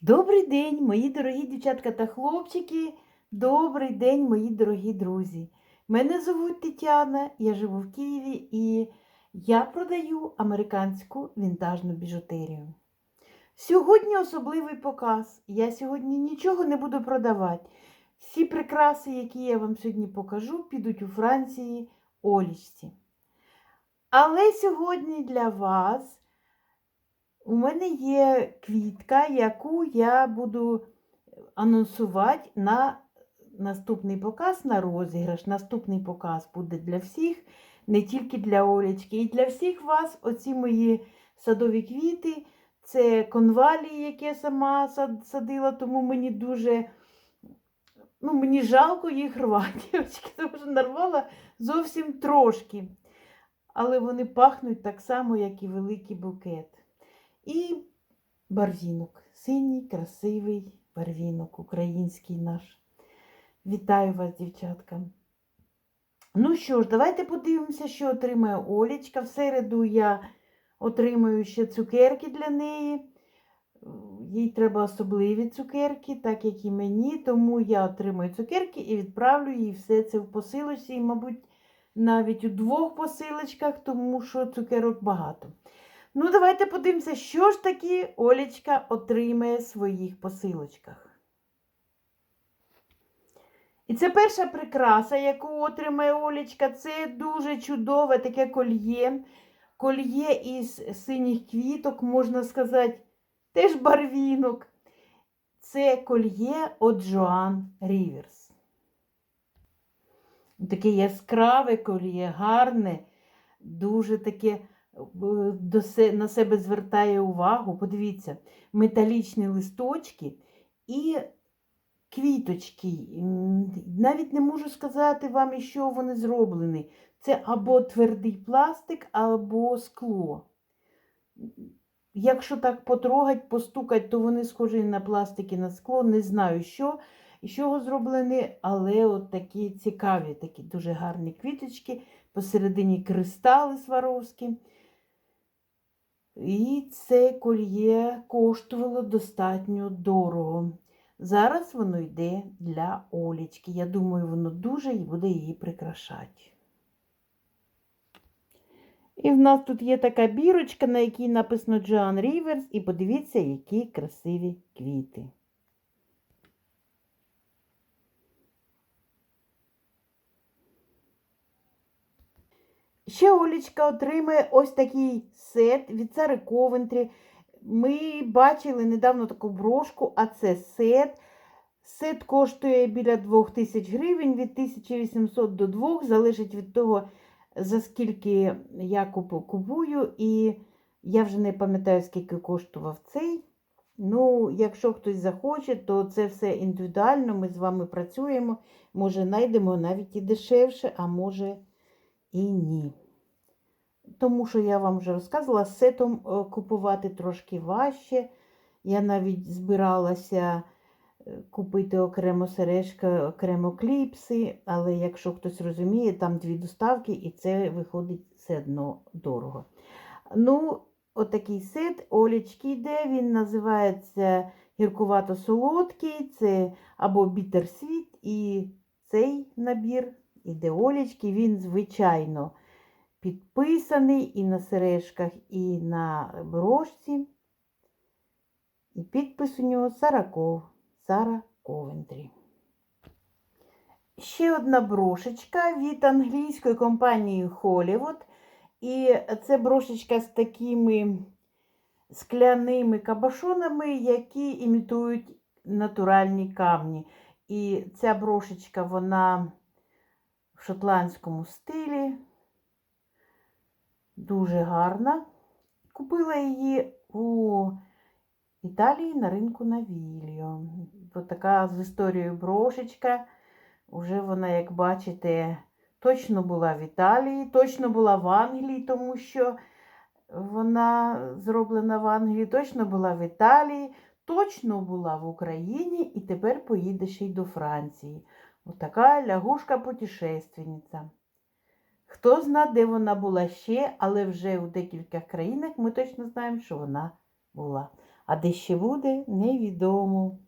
Добрий день, мої дорогі дівчатка та хлопчики. Добрий день, мої дорогі друзі. Мене звуть Тетяна, я живу в Києві і я продаю американську вінтажну біжутерію. Сьогодні особливий показ. Я сьогодні нічого не буду продавати. Всі прикраси, які я вам сьогодні покажу, підуть у Франції Олічці. Але сьогодні для вас у мене є квітка, яку я буду анонсувати на наступний показ, на розіграш. Наступний показ буде для всіх, не тільки для Олечки. І для всіх вас оці мої садові квіти. Це конвалії, які я сама садила, тому мені дуже ну, мені жалко їх рвати. Тому що нарвала зовсім трошки. Але вони пахнуть так само, як і великий букет. І барвінок. Синій, красивий барвінок, український наш. Вітаю вас, дівчатка. Ну що ж, давайте подивимося, що отримає Олічка. В середу я отримаю ще цукерки для неї. Їй треба особливі цукерки, так як і мені, тому я отримую цукерки і відправлю їй все це в посилочці, і, мабуть, навіть у двох посилочках, тому що цукерок багато. Ну, давайте подивимося, що ж таки Олічка отримає в своїх посилочках. І це перша прикраса, яку отримає Олічка. Це дуже чудове таке кольє. Кольє із синіх квіток, можна сказати, теж барвінок. Це кольє от Джоан Ріверс. Таке яскраве кольє, гарне, дуже таке на себе звертає увагу. Подивіться, металічні листочки і квіточки. Навіть не можу сказати вам, із чого вони зроблені. Це або твердий пластик, або скло. Якщо так потрогать, постукать, то вони схожі на пластик і на скло. Не знаю, що, з чого зроблені, але от такі цікаві, такі дуже гарні квіточки. Посередині кристали сваровські. І це кольє коштувало достатньо дорого. Зараз воно йде для Олічки. Я думаю, воно дуже і буде її прикрашати. І в нас тут є така бірочка, на якій написано Джоан Ріверс, і подивіться, які красиві квіти. Ще Олічка отримає ось такий сет від Сари Ковентрі. Ми бачили недавно таку брошку, а це сет. Сет коштує біля 2000 гривень, від 1800 до 2, залежить від того, за скільки я купую. І я вже не пам'ятаю, скільки коштував цей. Ну, якщо хтось захоче, то це все індивідуально. Ми з вами працюємо. Може, знайдемо навіть і дешевше, а може і ні. Тому що я вам вже розказувала, сетом е, купувати трошки важче. Я навіть збиралася е, купити окремо сережки, окремо кліпси, але якщо хтось розуміє, там дві доставки, і це виходить все одно дорого. Ну, отакий сет Олічки йде, він називається гіркувато-солодкий, це або бітерсвіт, і цей набір іде Олічки, він, звичайно, підписаний і на сережках, і на брошці. І підпис у нього Сараков, Сара Ковентрі. Ще одна брошечка від англійської компанії Hollywood. І це брошечка з такими скляними кабашонами, які імітують натуральні камні. І ця брошечка, вона в шотландському стилі. Дуже гарна. Купила її у Італії на ринку на Вільо. Така з історією брошечка. Уже вона, як бачите, точно була в Італії, точно була в Англії, тому що вона зроблена в Англії, точно була в Італії, точно була в Україні і тепер поїде ще й до Франції. Отака лягушка-путешественниця. Хто зна, де вона була ще, але вже у декількох країнах ми точно знаємо, що вона була. а де ще буде, невідомо.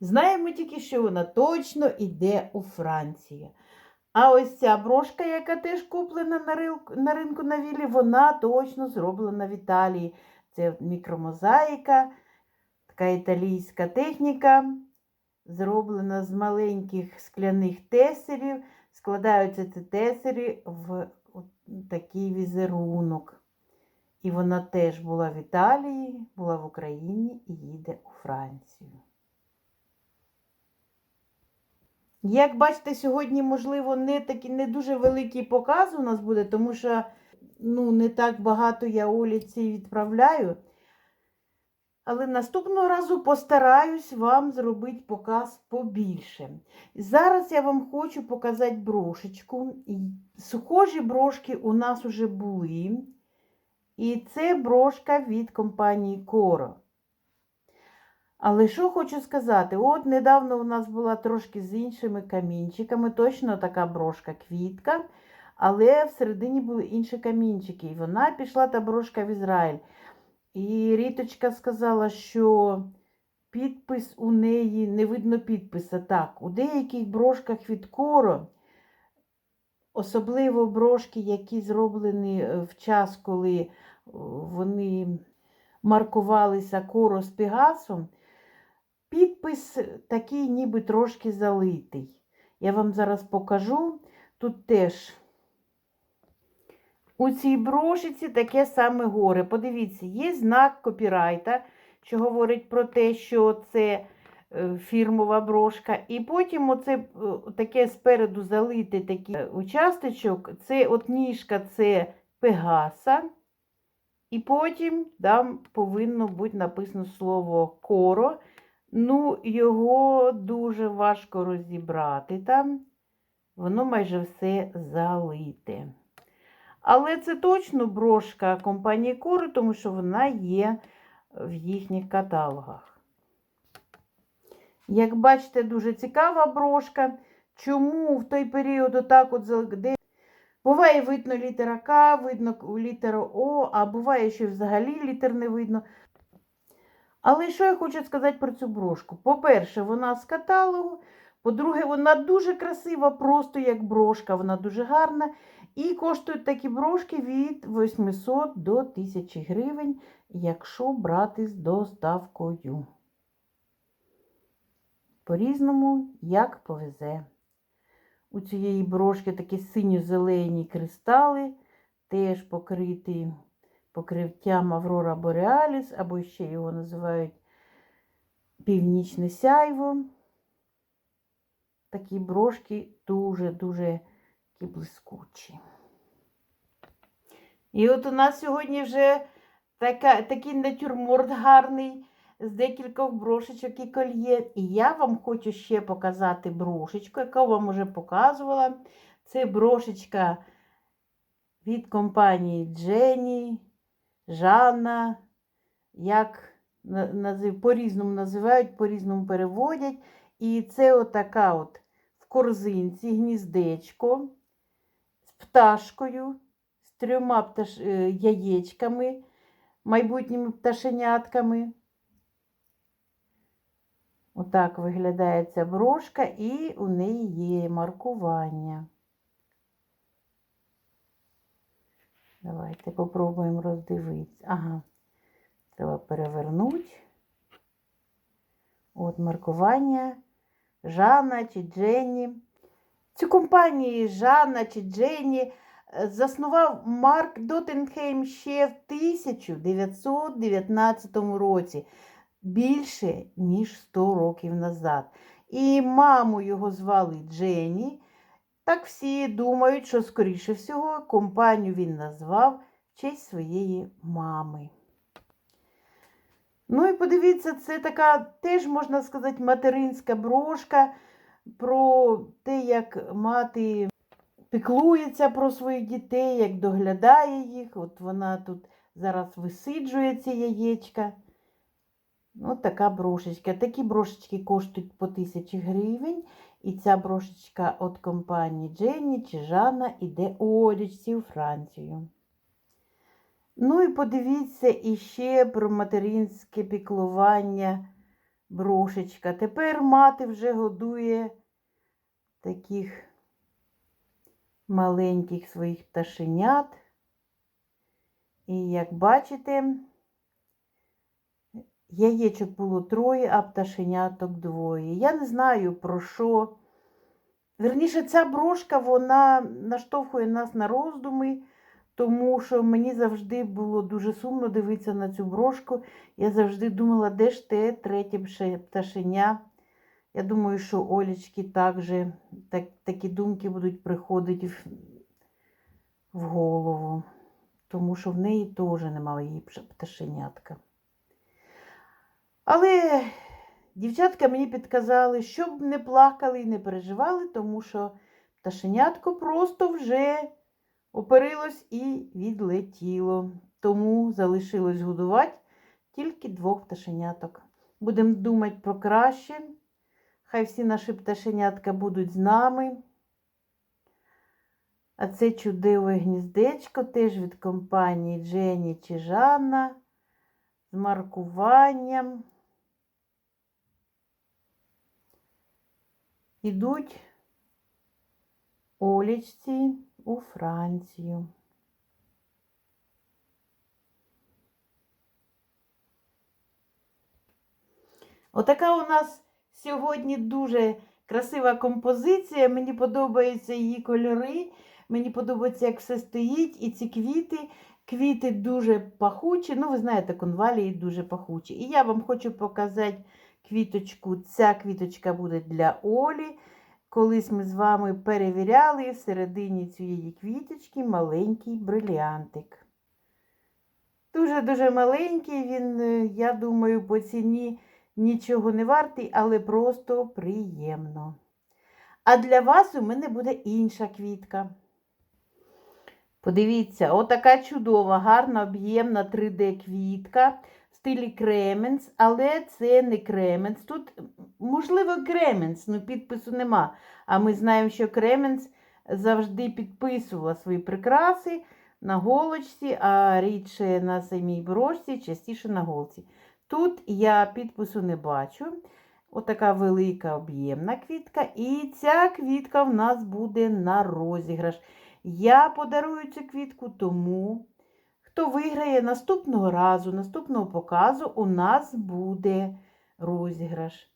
Знаємо тільки, що вона точно йде у Францію. А ось ця брошка, яка теж куплена на ринку на, ринку на вілі, вона точно зроблена в Італії. Це мікромозаїка, така італійська техніка, зроблена з маленьких скляних тесерів. Складаються ці тесері в такий візерунок. І вона теж була в Італії, була в Україні і їде у Францію. Як бачите, сьогодні, можливо, не такий не дуже великий показ у нас буде, тому що ну, не так багато я Оліці відправляю. Але наступного разу постараюсь вам зробити показ побільше. Зараз я вам хочу показати брошечку. Схожі брошки у нас вже були. І це брошка від компанії Coro. Але що хочу сказати, от недавно у нас була трошки з іншими камінчиками, точно така брошка квітка, але всередині були інші камінчики. І вона пішла та брошка в Ізраїль. І Ріточка сказала, що підпис у неї не видно підписа. Так, у деяких брошках від коро, особливо брошки, які зроблені в час, коли вони маркувалися коро з Пегасом, підпис такий ніби трошки залитий. Я вам зараз покажу. Тут теж у цій брошиці таке саме горе. Подивіться, є знак копірайта, що говорить про те, що це фірмова брошка. І потім оце таке спереду залите такий участочок. Це от ніжка це Пегаса. І потім там повинно бути написано слово коро. Ну, його дуже важко розібрати там. Воно майже все залите. Але це точно брошка компанії Коро, тому що вона є в їхніх каталогах. Як бачите, дуже цікава брошка. Чому в той період отак от Буває видно літера К, видно літеру О, а буває, що взагалі літер не видно. Але що я хочу сказати про цю брошку? По-перше, вона з каталогу. По-друге, вона дуже красива, просто як брошка, вона дуже гарна. І коштують такі брошки від 800 до 1000 гривень, якщо брати з доставкою. По-різному, як повезе. У цієї брошки такі синьо-зелені кристали, теж покриті покриттям Аврора Бореаліс, або ще його називають північне сяйво. Такі брошки дуже-дуже блискучі. І от у нас сьогодні вже така, такий натюрморт гарний з декількох брошечок і кольє. І я вам хочу ще показати брошечку, яку вам вже показувала. Це брошечка від компанії Дженні, Жанна, як по-різному називають, по-різному переводять. І це отака от в корзинці гніздечко пташкою, з трьома пташ... Е, яєчками, майбутніми пташенятками. Отак виглядає ця брошка, і у неї є маркування. Давайте попробуємо роздивитися. Ага, треба перевернути. От маркування Жанна чи Дженні. Цю компанію Жанна чи Дженні заснував Марк Доттенхейм ще в 1919 році більше, ніж 100 років назад. І маму його звали Дженні. Так всі думають, що, скоріше всього, компанію він назвав в честь своєї мами. Ну і подивіться, це така теж, можна сказати, материнська брошка про те, як мати піклується про своїх дітей, як доглядає їх. От вона тут зараз висиджує ці яєчка. Ось така брошечка. Такі брошечки коштують по 1000 гривень. І ця брошечка від компанії Дженні чи Жанна іде у Олічці у Францію. Ну і подивіться іще про материнське піклування брошечка. Тепер мати вже годує таких маленьких своїх пташенят. І як бачите, яєчок було троє, а пташеняток двоє. Я не знаю про що. Верніше, ця брошка вона наштовхує нас на роздуми, тому що мені завжди було дуже сумно дивитися на цю брошку. Я завжди думала, де ж те третє пташеня. Я думаю, що Олічки також так, такі думки будуть приходити в, в голову, тому що в неї теж немає її пташенятка. Але дівчатка мені підказали, щоб не плакали і не переживали, тому що пташенятко просто вже оперилось і відлетіло. Тому залишилось годувати тільки двох пташеняток. Будемо думати про краще. Хай всі наші пташенятка будуть з нами. А це чудове гніздечко теж від компанії Джені чи Жанна з маркуванням. Ідуть Олічці у Францію. Отака у нас сьогодні дуже красива композиція. Мені подобаються її кольори. Мені подобається, як все стоїть, і ці квіти. Квіти дуже пахучі. Ну, ви знаєте, конвалії дуже пахучі. І я вам хочу показати квіточку. Ця квіточка буде для Олі. Колись ми з вами перевіряли всередині цієї квіточки маленький брилянтик. Дуже-дуже маленький він, е, я думаю, по ціні нічого не вартий, але просто приємно. А для вас у мене буде інша квітка. Подивіться, отака чудова, гарна, об'ємна 3D-квітка в стилі кременс, але це не кременс. Тут, можливо, кременс, але підпису нема. А ми знаємо, що кременс завжди підписувала свої прикраси на голочці, а рідше на самій брошці, частіше на голці. Тут я підпису не бачу. Отака велика об'ємна квітка. І ця квітка в нас буде на розіграш. Я подарую цю квітку тому, хто виграє наступного разу, наступного показу, у нас буде розіграш.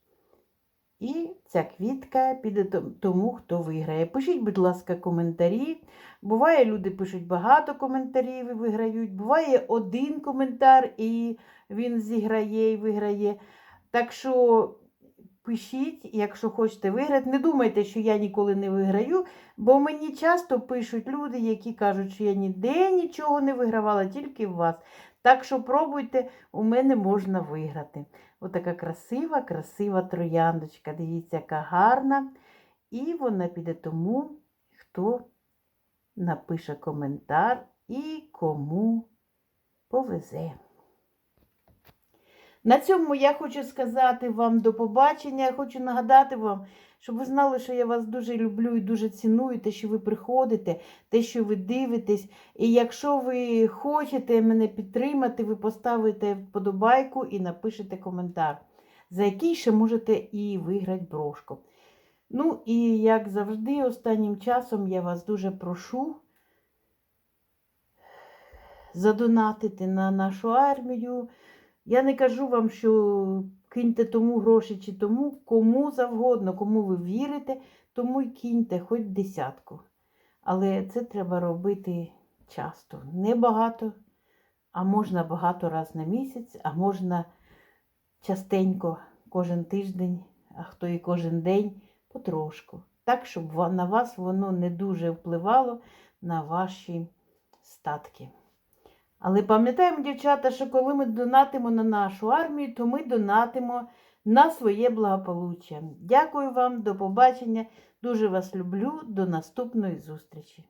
І ця квітка піде то- тому, хто виграє. Пишіть, будь ласка, коментарі. Буває, люди пишуть багато коментарів і виграють. Буває один коментар, і він зіграє і виграє. Так що пишіть, якщо хочете виграти. Не думайте, що я ніколи не виграю, бо мені часто пишуть люди, які кажуть, що я ніде нічого не вигравала, тільки в вас. Так що пробуйте, у мене можна виграти. Отака красива, красива трояндочка. Дивіться, яка гарна. І вона піде тому, хто напише коментар і кому повезе. На цьому я хочу сказати вам до побачення. Я хочу нагадати вам, щоб ви знали, що я вас дуже люблю і дуже ціную, те, що ви приходите, те, що ви дивитесь. І якщо ви хочете мене підтримати, ви поставите вподобайку і напишете коментар, за який ще можете і виграти брошку. Ну і як завжди, останнім часом я вас дуже прошу задонатити на нашу армію. Я не кажу вам, що киньте тому гроші чи тому, кому завгодно, кому ви вірите, тому й киньте хоч десятку. Але це треба робити часто. Не багато, а можна багато раз на місяць, а можна частенько кожен тиждень, а хто і кожен день потрошку. Так, щоб на вас воно не дуже впливало на ваші статки. Але пам'ятаємо, дівчата, що коли ми донатимо на нашу армію, то ми донатимо на своє благополуччя. Дякую вам, до побачення. Дуже вас люблю. До наступної зустрічі.